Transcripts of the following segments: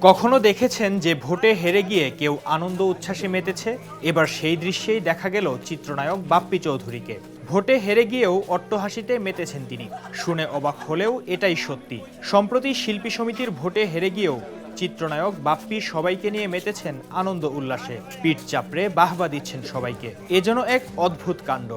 কখনো দেখেছেন যে ভোটে হেরে গিয়ে কেউ আনন্দ উচ্ছ্বাসে মেতেছে? এবার সেই দৃশ্যেই দেখা গেল চিত্রনায়ক বাপ্পি চৌধুরীকে। ভোটে হেরে গিয়েও অট্টহাসিতে মেতেছেন তিনি। শুনে অবাক হলেও এটাই সত্যি। সম্প্রতি শিল্পী সমিতির ভোটে হেরে গিয়েও চিত্রনায়ক বাপ্পি সবাইকে নিয়ে মেতেছেন আনন্দ উল্লাসে। পিঠ চাপড়ে বাহবা দিচ্ছেন সবাইকে। এ যেন এক অদ্ভুত কাণ্ড।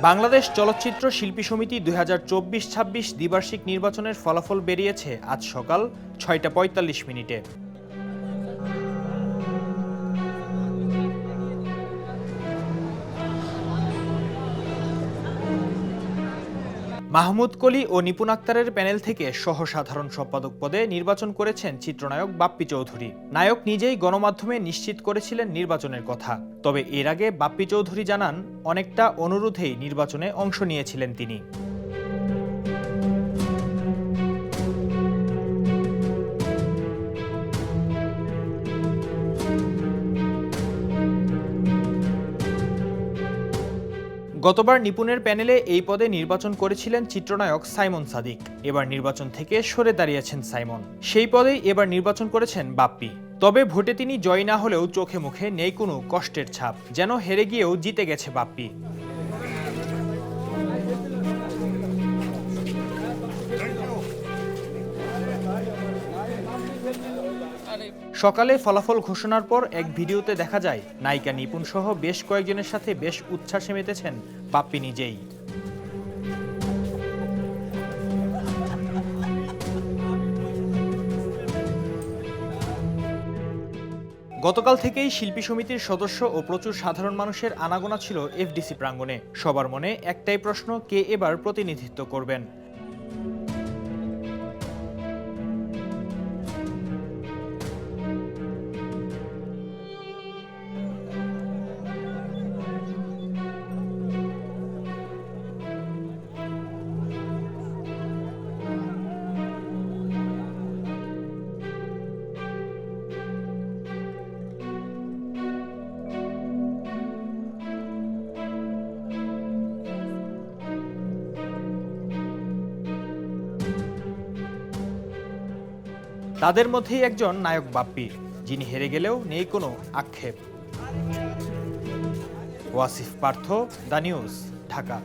বাংলাদেশ চলচ্চিত্র শিল্পী সমিতি দুই হাজার চব্বিশ ছাব্বিশ দ্বিবার্ষিক নির্বাচনের ফলাফল বেরিয়েছে আজ সকাল ছয়টা পঁয়তাল্লিশ মিনিটে। মাহমুদ কলি ও নিপুণ আক্তারের প্যানেল থেকে সহ সাধারণ সম্পাদক পদে নির্বাচন করেছেন চিত্রনায়ক বাপ্পি চৌধুরী। নায়ক নিজেই গণমাধ্যমে নিশ্চিত করেছিলেন নির্বাচনের কথা। তবে এর আগে বাপ্পি চৌধুরী জানান, অনেকটা অনুরোধেই নির্বাচনে অংশ নিয়েছিলেন তিনি। গতবার নিপুণের প্যানেলে এই পদে নির্বাচন করেছিলেন চিত্রনায়ক সাইমন সাদিক। এবার নির্বাচন থেকে সরে দাঁড়িয়েছেন সাইমন। সেই পদেই এবার নির্বাচন করেছেন বাপ্পি। তবে ভোটে তিনি জয় না হলেও চোখে মুখে নেই কোনো কষ্টের ছাপ। যেন হেরে গিয়েও জিতে গেছে বাপ্পি। সকালে ফলাফল ঘোষণার পর এক ভিডিওতে দেখা যায়, নায়িকা নিপুণ সহ বেশ কয়েকজনের সাথে বেশ উচ্ছ্বাসে মেতেছেন বাপ্পি নিজেই। গতকাল থেকেই শিল্পী সমিতির সদস্য ও প্রচুর সাধারণ মানুষের আনাগোনা ছিল এফডিসি প্রাঙ্গণে। সবার মনে একটাই প্রশ্ন, কে এবার প্রতিনিধিত্ব করবেন? তাদের মধ্যেই একজন নায়ক বাপ্পি, যিনি হেরে গেলেও নেই কোনো আক্ষেপ। Wasif Partha, the news, Dhaka.